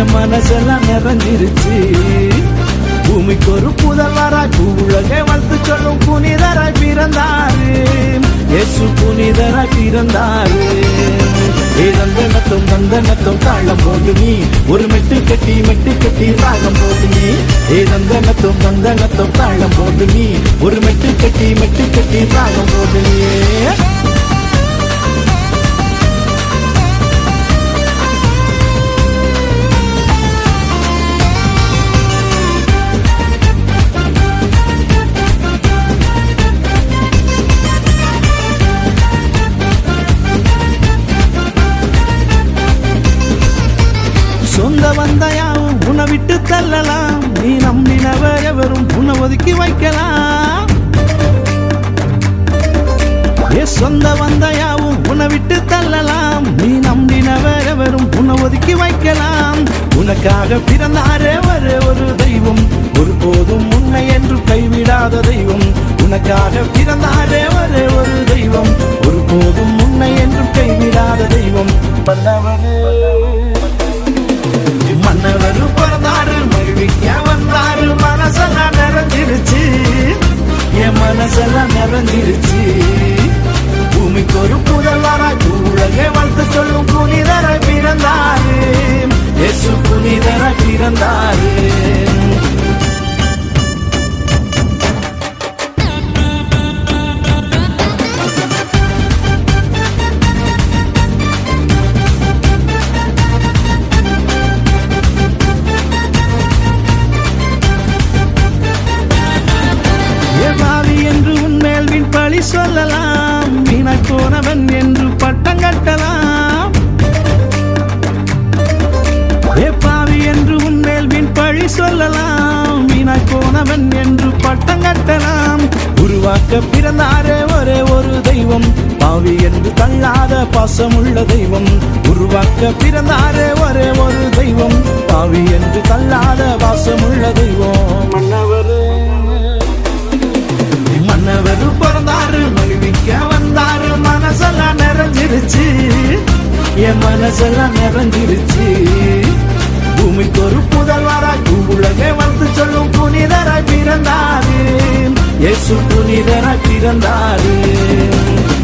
என் மனசெல்லாம் நிறைஞ்சிருச்சு. பூமிக்கு ஒரு புதல்வராய் உலகை வாழ்த்து சொல்லும் புனிதராய் பிறந்தாரு. இயேசு புனிதராய் பிறந்தாரு. ஏதந்தனத்தும் தந்தனத்தும் தாளம் போட்டு நீ. ஒரு மெட்டு கட்டி மெட்டு கட்டி ராகம் போட்டு நீ. ஏதந்தனத்தும் தந்தனத்தும் தாளம் போட்டு நீ. ஒரு மெட்டு கட்டி மெட்டு கட்டி ராகம் போட்டு நீ. ஒதுக்கி வைக்கலாம். ஏ சொந்த வந்தையாவும் உன்னை விட்டு தள்ளலாம். நீ நம்பினவர் எவரும் உன்னை ஒதுக்கி வைக்கலாம். உனக்காக பிறந்தாரே ஒரு ஒரு தெய்வம். ஒருபோதும் உன்னை என்று கைவிடாத தெய்வம். உனக்காக பிறந்தாரே ஒரு ஒரு தெய்வம். ஒருபோதும் உன்னை என்று கைவிடாத தெய்வம். பல்லவனே பிறந்தாரே சொல்லலாம். வீணாய் போனவன் என்று பட்டம் கட்டலாம். சொல்லலாம். வீணாய் போனவன் என்று பட்டம் கட்டலாம். உருவாக்க பிறந்தாரே ஒரே ஒரு தெய்வம். பாவி என்று தள்ளாத பாசமுள்ள தெய்வம். உருவாக்க பிறந்தாரே ஒரே ஒரு தெய்வம். பாவி என்று தள்ளாத பாசமுள்ள தெய்வம். மன்னவர். மன்னவர் பிறந்தாரு மகிழ்விக்க வந்தாரு. மனசெல்லாம் நிறைஞ்சிருச்சு. என் மனசெல்லாம் நிறைஞ்சிருச்சு. இயேசு புனிதராய் பிறந்தாரு.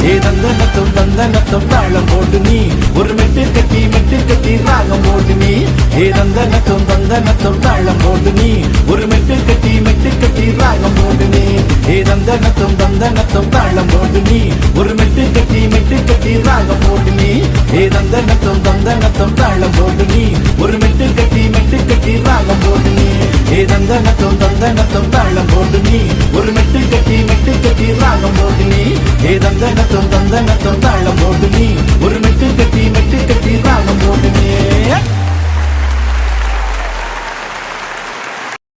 ஏ தந்தனத்தும் தந்தனத்தும் தாளம் போட்டு நீ. ஒரு மெட்டு கட்டி மெட்டு கட்டி ராகம் போட்டு நீ. ஏ தந்தனத்தும் தந்தனத்தும் தாளம் போட்டு நீ. ஒரு மெட்டு கட்டி மெட்டு கட்டி ராகம் போட்டு நீ. ஏ தந்தனத்தும் தந்தனத்தும் தாளம் போட்டு நீ. ஒரு மெட்டு கட்டி மெட்டு கட்டி ராகம் போட்டு நீ. ஏ தந்தனத்தும் தந்தனத்தும் தாளம் போட்டு நீ. ஒரு மெட்டு கட்டி மெட்டு கட்டி ராகம் போட்டு நீ. ஏ தந்தனத்தும் தந்தனத்தும் தாளம் போடு நீ. ஒரு மெட்டு கட்டி மெட்டு கட்டி ராகம் போடு நீ. ஏ தந்தனத்தும் தந்தனத்தும் தாளம் போடு நீ. ஒரு